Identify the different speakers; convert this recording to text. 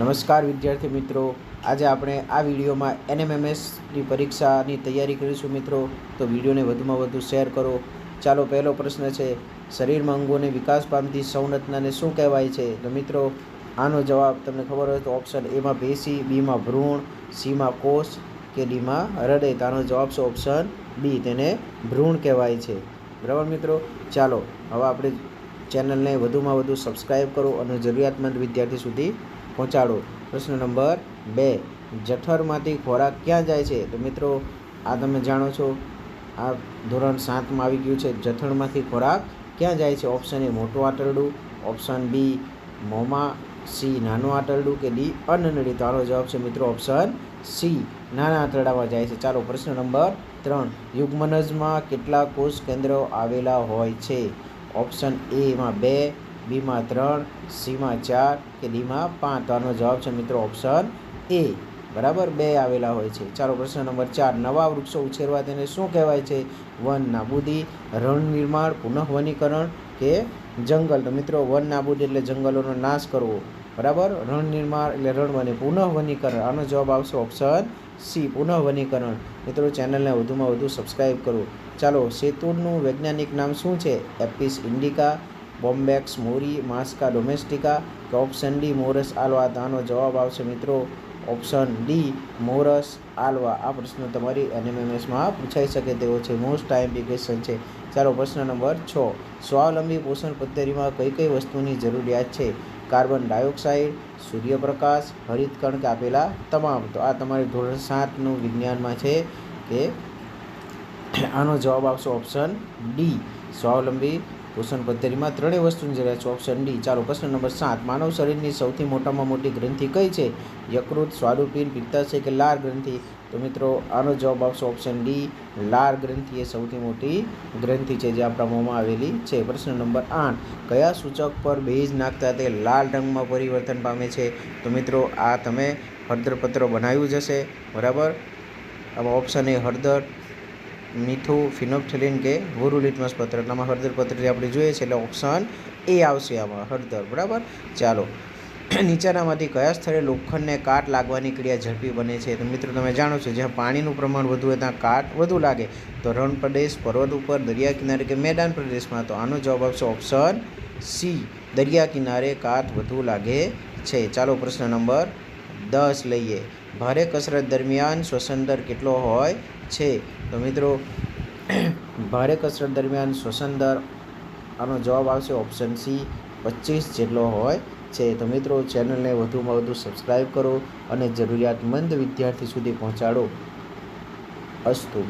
Speaker 1: નમસ્કાર વિદ્યાર્થી મિત્રો. આજે આપણે આ વિડીયોમાં એનએમએમએસની પરીક્ષાની તૈયારી કરીશું મિત્રો. તો વિડીયોને વધુમાં વધુ શેર કરો. ચાલો, પહેલો પ્રશ્ન છે, શરીરમાં અંગોને વિકાસ પામતી સંરચનાને શું કહેવાય છે? તો મિત્રો, આનો જવાબ તમને ખબર હોય તો ઓપ્શન એમાં પેશી બીમાં ભ્રૂણ સીમાં કોષ કે ડીમાં હૃદય. તો આનો જવાબ છે ઓપ્શન બી તેને ભ્રૂણ કહેવાય છે. બરાબર મિત્રો? ચાલો, હવે આપણે ચેનલને વધુમાં વધુ સબસ્ક્રાઈબ કરો અને જરૂરિયાતમંદ વિદ્યાર્થી સુધી પહોંચાડો. પ્રશ્ન નંબર બે, જઠરમાંથી ખોરાક ક્યાં જાય છે? તો મિત્રો, આ તમે જાણો છો, આ ધોરણ સાતમાં આવી ગયું છે. જઠરમાંથી ખોરાક ક્યાં જાય છે? ઓપ્શન એ મોટું આંતરડું ઓપ્શન બી મોંમાં સી નાનું આંતરડું કે ડી અન્નનળી તો આનો જવાબ છે મિત્રો ઓપ્શન સી નાના આંતરડામાં જાય છે. ચાલો, પ્રશ્ન નંબર ત્રણ, યુગ્મનજમાં કેટલા કોષ કેન્દ્રો આવેલા હોય છે? ઓપ્શન એમાં બે બીમાં ત્રણ, સીમાં ચાર કે ડીમાં પાંચ? તો આનો જવાબ છે મિત્રો ઓપ્શન એ. બરાબર? બે આવેલા હોય છે. ચાલો પ્રશ્ન નંબર ચાર. નવા વૃક્ષો ઉછેરવા તેને શું કહેવાય છે? વન નાબૂદી, રણ નિર્માણ, પુનઃવનીકરણ કે જંગલ? તો મિત્રો વન નાબૂદી એટલે જંગલોનો નાશ કરવો. બરાબર? રણ નિર્માણ એટલે રણ પુનઃવનીકરણ. પુનઃ આનો જવાબ આવશે ઓપ્શન સી પુનઃ વનીકરણ મિત્રો ચેનલને વધુમાં વધુ સબસ્ક્રાઈબ કરો. ચાલો સેતુરનું વૈજ્ઞાનિક નામ શું છે? એપિસ ઇન્ડિકા. બોમ્બેક્સ, મોરી, માસ્કા, ડોમેસ્ટિકા કે ઓપ્શન ડી મોરસ, આલવા. તો આનો જવાબ આવશે મિત્રો ઓપ્શન ડી, મોરસ, આલવા. આ પ્રશ્ન તમારી એનએમએમએસમાં પૂછાઈ શકે તેવો છે. મોસ્ટ ટાઈમ ક્વેશ્ચન છે. ચાલો પ્રશ્ન નંબર છ. સ્વાવલંબી પોષણ પદ્ધતિમાં કઈ કઈ વસ્તુની જરૂરિયાત છે? કાર્બન ડાયોક્સાઇડ, સૂર્યપ્રકાશ હરિતકણ કે આપેલા તમામ. તો આ તમારી ધોરણ સાતનું વિજ્ઞાનમાં છે કે આનો જવાબ આવશે ઓપ્શન ડી. સ્વાવલંબી પોષણ પદ્ધતિમાં ત્રણેય વસ્તુની જરૂરિયાત છે. ઓપ્શન ડી ચાલો પ્રશ્ન નંબર સાત. માનવ શરીરની સૌથી મોટામાં મોટી ગ્રંથિ કઈ છે? યકૃત, સ્વાદુપિંડ, પિત્તાશય કે લાર ગ્રંથિ? તો મિત્રો, આનો જવાબ આવશે ઓપ્શન ડી લાર ગ્રંથિ એ સૌથી મોટી ગ્રંથિ છે જે આપણા મોંમાં આવેલી છે. પ્રશ્ન નંબર આઠ, કયા સૂચક પર બેઝ નાખતા તે લાલ રંગમાં પરિવર્તન પામે છે? તો મિત્રો, આ તમે હળદર પત્ર બનાવ્યું જ હશે. બરાબર? આમાં ઓપ્શન એ હળદર મીઠું ફિનોપ્થેલિન કે ભૂરું લિટમસ પત્ર. આમાં હળદર પત્રી આપણે જોઈએ છે એટલે ઓપ્શન એ આવશે આમાં, હળદર. બરાબર? ચાલો. નીચાનામાંથી કયા સ્થળે લોખંડને કાટ લાગવાની ક્રિયા ઝડપી બને છે? તો મિત્રો, તમે જાણો છો જ્યાં પાણીનું પ્રમાણ વધુ હોય ત્યાં કાટ વધુ લાગે. તો રણ પ્રદેશ, પર્વત ઉપર, દરિયા કિનારે કે મેદાન પ્રદેશમાં? તો આનો જવાબ આવશે ઓપ્શન સી. દરિયા કિનારે કાટ વધુ લાગે છે. ચાલો, પ્રશ્ન નંબર દસ લઈએ. ભારે કસરત દરમિયાન શ્વસન દર કેટલો હોય છે? તો મિત્રો, ભારે કસરત દરમિયાન શ્વસન દર, આનો જવાબ આવશે ઓપ્શન સી પચીસ જેટલો હોય છે. તો મિત્રો, ચેનલને વધુમાં વધુ સબસ્ક્રાઈબ કરો અને જરૂરિયાતમંદ વિદ્યાર્થી સુધી પહોંચાડો. અસ્તુ.